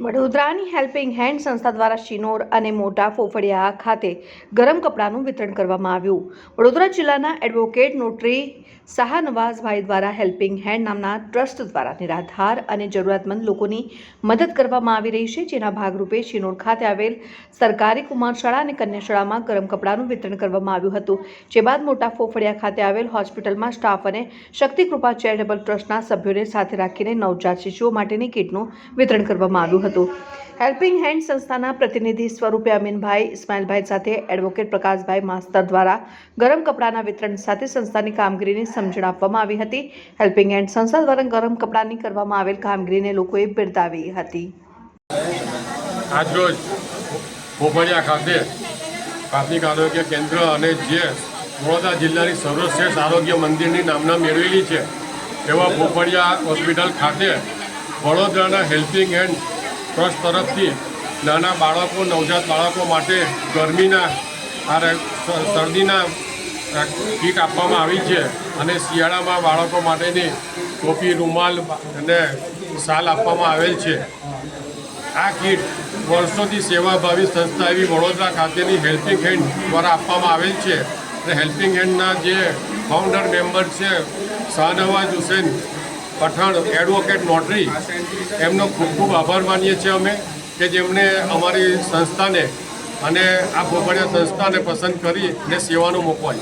વડોદરાની helping hand સંસ્થા દ્વારા શિનોર અને મોટા ફોફડિયા ખાતે ગરમ કપડાનું વિતરણ કરવામાં આવ્યું. વડોદરા જિલ્લાના એડવોકેટ નોટરી શાહનવાઝભાઈ દ્વારા હેલ્પિંગ હેન્ડ નામના ટ્રસ્ટ દ્વારા નિરાધાર અને જરૂરિયાતમંદ લોકોની મદદ કરવામાં આવી રહી છે. જેના ભાગરૂપે શિનોર ખાતે આવેલ સરકારી કુમાર શાળા અને કન્યા શાળામાં ગરમ કપડાનું વિતરણ કરવામાં આવ્યું હતું. જે બાદ મોટા ફોફડિયા ખાતે આવેલ હોસ્પિટલમાં સ્ટાફ અને શક્તિકૃપા ચેરિટેબલ ટ્રસ્ટના સભ્યોને સાથે રાખીને નવજાત શિશુઓ માટેની કીટનું વિતરણ કરવામાં આવ્યું હતું. હેલ્પિંગ હેન્ડ સંસ્થાના પ્રતિનિધિ સ્વરૂપે અમીનભાઈ ઇસ્માઇલભાઈ સાથે એડવોકેટ પ્રકાશભાઈ માસ્તર દ્વારા ગરમ કપડાના વિતરણ સાથે સંસ્થાની કામગીરીની સમજણ આપવામાં આવી હતી. હેલ્પિંગ હેન્ડ સંસ્થા દ્વારા ગરમ કપડાની કરવામાં આવેલ કામગીરીને લોકોએ બિરદાવી હતી. આજરોજ પોપડિયા ખાતે પ્રાથમિક આરોગ્ય કેન્દ્ર અને જે વડોદરા જિલ્લાની સર્વશ્રેષ્ઠ આરોગ્ય મંદિરની નામના મેળવેલી છે, એવા પોપડિયા હોસ્પિટલ ખાતે વડોદરાના હેલ્પિંગ હેન્ડ ટ્રસ્ટ તરફથી નાના બાળકો, નવજાત બાળકો માટે ગરમીના આ શરદીના કીટ આપવામાં આવી છે. અને શિયાળામાં બાળકો માટેની ટોપી, રૂમાલ અને શાલ આપવામાં આવેલ છે. આ કીટ વર્ષોથી સેવાભાવી સંસ્થા એવી વડોદરા ખાતેની હેલ્પિંગ હેન્ડ દ્વારા આપવામાં આવેલ છે. અને હેલ્પિંગ હેન્ડના જે ફાઉન્ડર મેમ્બર છે, શાહનવાજ હુસેન પઠાણ એડવોકેટ નોટરી. એમનો ખૂબ ખૂબ આભાર માનીએ છીએ અમે કે જેમણે અમારી સંસ્થાને અને આ ભોગડિયા સંસ્થાને પસંદ કરી અને સેવાનો મોકો